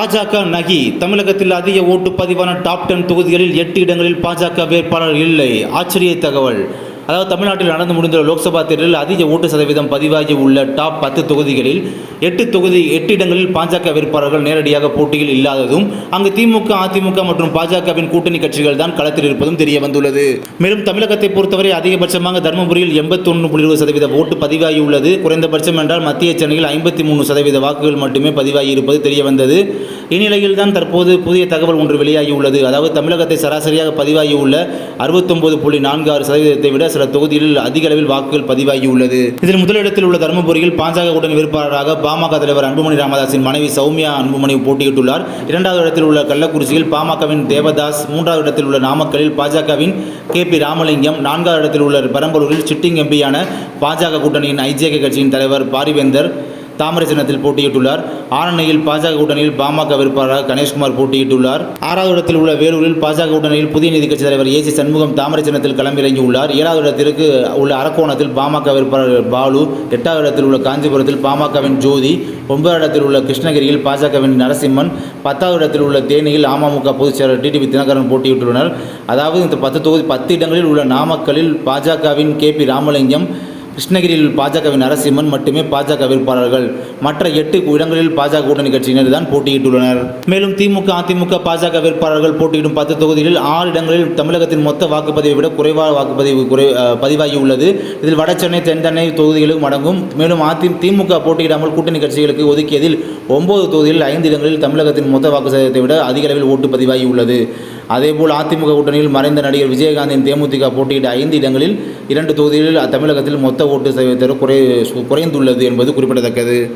பாஜக நகி. தமிழகத்தில் அதிக ஓட்டு பதிவான டாப் டென் தொகுதிகளில் எட்டு இடங்களில் பாஜக வேட்பாளர் இல்லை. ஆச்சரிய தகவல். அதாவது தமிழ்நாட்டில் நடந்து முடிந்த லோக்சபா தேர்தலில் அதிக ஓட்டு சதவீதம் பதிவாகி உள்ள டாப் பத்து தொகுதிகளில் எட்டு தொகுதி எட்டு இடங்களில் பாஜக வேட்பாளர்கள் நேரடியாக போட்டியில் இல்லாததும் அங்கு திமுக அதிமுக மற்றும் பாஜகவின் கூட்டணி கட்சிகள் தான் களத்தில் இருப்பதும் தெரிய வந்துள்ளது. மேலும் தமிழகத்தை பொறுத்தவரை அதிகபட்சமாக தருமபுரியில் எண்பத்தொன்று புள்ளி இருபது சதவீத ஓட்டு பதிவாகி உள்ளது. குறைந்தபட்சம் என்றால் மத்திய சென்னையில் ஐம்பத்தி மூணு சதவீத வாக்குகள் மட்டுமே பதிவாகி இருப்பது தெரிய வந்தது. இந்நிலையில் தான் தற்போது புதிய தகவல் ஒன்று வெளியாகியுள்ளது அதாவது தமிழகத்தை சராசரியாக பதிவாகியுள்ள அறுபத்தொன்பது புள்ளி நான்கு ஆறு சதவீதத்தை விட சில தொகுதிகளில் அதிக அளவில் வாக்குகள் பதிவாகியுள்ளது. இதில் முதலிடத்தில் உள்ள தருமபுரியில் பாஜக கூட்டணி வேட்பாளராக பாமக தலைவர் அன்புமணி ராமதாஸின் மனைவி சௌமியா அன்புமணி போட்டியிட்டுள்ளார். இரண்டாவது இடத்தில் உள்ள கள்ளக்குறிச்சியில் பாமகவின் தேவதாஸ் மூன்றாவது இடத்தில் உள்ள நாமக்கலில் பாஜகவின் கே பி ராமலிங்கம் நான்காவது இடத்தில் உள்ள பெரம்பலூரில் சிட்டிங் எம்பியான பாஜக கூட்டணியின் ஐஜேகே கட்சியின் தலைவர் பாரிவேந்தர் தாமரை சின்னத்தில் போட்டியிட்டுள்ளார். ஆரணியில் பாஜக கூட்டணியில் பாமக வேட்பாளராக கணேஷ்குமார் போட்டியிட்டுள்ளார். ஆறாவது இடத்தில் உள்ள வேலூரில் பாஜக கூட்டணியில் புதிய நீதி கட்சி தலைவர் ஏசி சண்முகம் தாமரை சின்னத்தில் களமிறங்கியுள்ளார். ஏழாவது இடத்திற்கு உள்ள அரக்கோணத்தில் பாமக வேட்பாளர் பாலு எட்டாவது இடத்தில் உள்ள காஞ்சிபுரத்தில் பாமகவின் ஜோதி ஒன்பதாவது இடத்தில் உள்ள கிருஷ்ணகிரியில் பாஜகவின் நரசிம்மன் பத்தாவது இடத்தில் உள்ள தேனியில் அமமுக பொதுச் செயலர் டிடிவி தினகரன் போட்டியிட்டுள்ளனர். அதாவது இந்த பத்து தொகுதி பத்து இடங்களில் உள்ள நாமக்கலில் பாஜகவின் கே பி ராமலிங்கம் கிருஷ்ணகிரியில் பாஜகவின் நரசிம்மன் மட்டுமே பாஜக வேட்பாளர்கள். மற்ற எட்டு இடங்களில் பாஜக கூட்டணி கட்சியினர் தான் போட்டியிட்டுள்ளனர். மேலும் திமுக அதிமுக பாஜக வேட்பாளர்கள் போட்டியிடும் பத்து தொகுதிகளில் ஆறு இடங்களில் தமிழகத்தின் மொத்த வாக்குப்பதிவை விட குறைவான வாக்குப்பதிவு குறை பதிவாகியுள்ளது. இதில் வட இதில் வடசென்னை தென்சென்னை தொகுதிகளும் அடங்கும். மேலும் அதி திமுக போட்டியிடாமல் கூட்டணி கட்சிகளுக்கு ஒதுக்கியதில் ஒன்பது தொகுதிகளில் ஐந்து இடங்களில் தமிழகத்தின் மொத்த வாக்கு சதவீதத்தை விட அதிக அளவில் ஓட்டு பதிவாகி உள்ளது அதேபோல் அதிமுக கூட்டணியில் மறைந்த நடிகர் விஜயகாந்தின் தேமுதிக போட்டியிட்ட ஐந்து இடங்களில் இரண்டு தொகுதிகளில் தமிழகத்தில் மொத்த ஓட்டு சதவீதத்தில் குறை குறைந்துள்ளது என்பது குறிப்பிடத்தக்கது.